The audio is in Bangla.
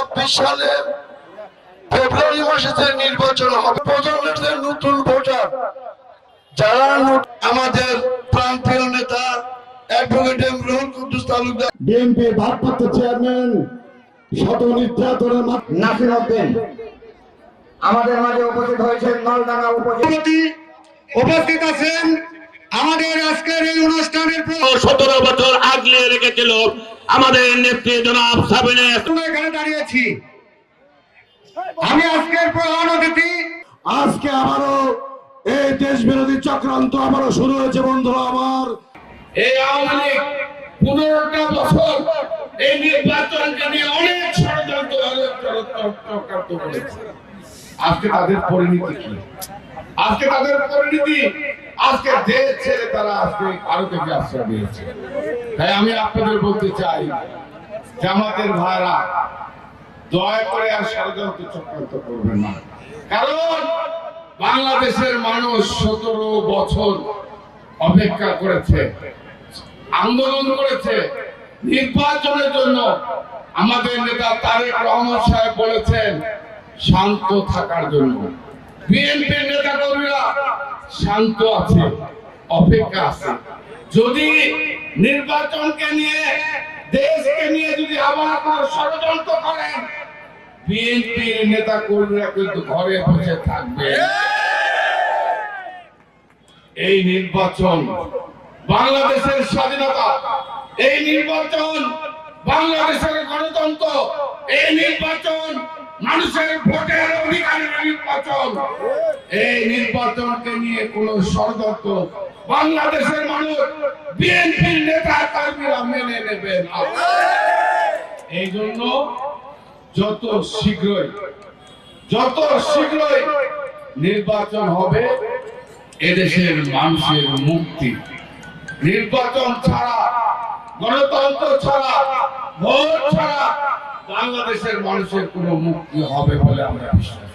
চব্বিশ সালে ফেব্রুয়ারি মাসে যে নির্বাচন হবে প্রজন্মের যে নতুন ভোটার যারা আমাদের প্রান্তীয় নেতা অ্যাডভোকেট এম রুহুল কুদ্দুস তালুকদার। বিএনপির ভারপ্রাপ্ত চেয়ারম্যান শত নির্যাতনের নাসির উদ্দিন আমাদের মাঝে উপস্থিত হয়েছেন নলডাঙ্গা উপজেলা উপস্থিত আছেন আমাদের আজকের এই অনুষ্ঠানের সতেরো বছর আগলে রেখেছিল আমাদের নেত্রী জনাব সাবিনে। এখানে দাঁড়িয়েছি। আমি আজকের প্রধান অতিথি। আজকে আবারও এই দেশ বিরোধী চক্রান্ত আবারও শুরু হয়েছে বন্ধুরা আমার। এই আওয়ামী লীগ পনেরোটা বছর এই নির্বাচনকে নিয়ে অনেক ষড়যন্ত্র আজকে তাদের পরিণতি কি? আজকে তাদের পরিণতি আজকে দেশ ছেড়ে তারা আজকে ভারতে আশ্রয় নিয়েছে তাই আমি আপনাদের বলতে চাই, জামাতের ভাইরা, দয়া করে আর ষড়যন্ত্র চক্রান্ত করবেন না। কারণ বাংলাদেশের মানুষ সতেরো বছর অপেক্ষা করেছে, আন্দোলন করেছে, নির্বাচনের জন্য। আমাদের নেতা তারেক রহমান সাহেব বলেছেন, শান্ত থাকার জন্য। বিএনপির নেতা কর্মীরা শান্ত আছে, অপেক্ষা আছে। যদি নির্বাচনকে নিয়ে, দেশকে নিয়ে যদি আবার আপনার ষড়যন্ত্র করেন, বিএনপির নেতা কর্মীরা কিন্তু ঘরে বসে থাকবে। এই নির্বাচন বাংলাদেশের স্বাধীনতা, এই নির্বাচন বাংলাদেশের গণতন্ত্র, এই নির্বাচন মানুষের এই নির্বাচনকে নিয়ে কোন ষড়যন্ত্র। বাংলাদেশের মানুষ বিএনপির নেতা কর্মীরা মেনে নেবে না। এই জন্য যত শীঘ্রই যত শীঘ্রই নির্বাচন হবে, এদেশের মানুষের মুক্তি। নির্বাচন ছাড়া, গণতন্ত্র ছাড়া, ভোট ছাড়া বাংলাদেশের মানুষের কোনো মুক্তি হবে বলে আমরা বিশ্বাস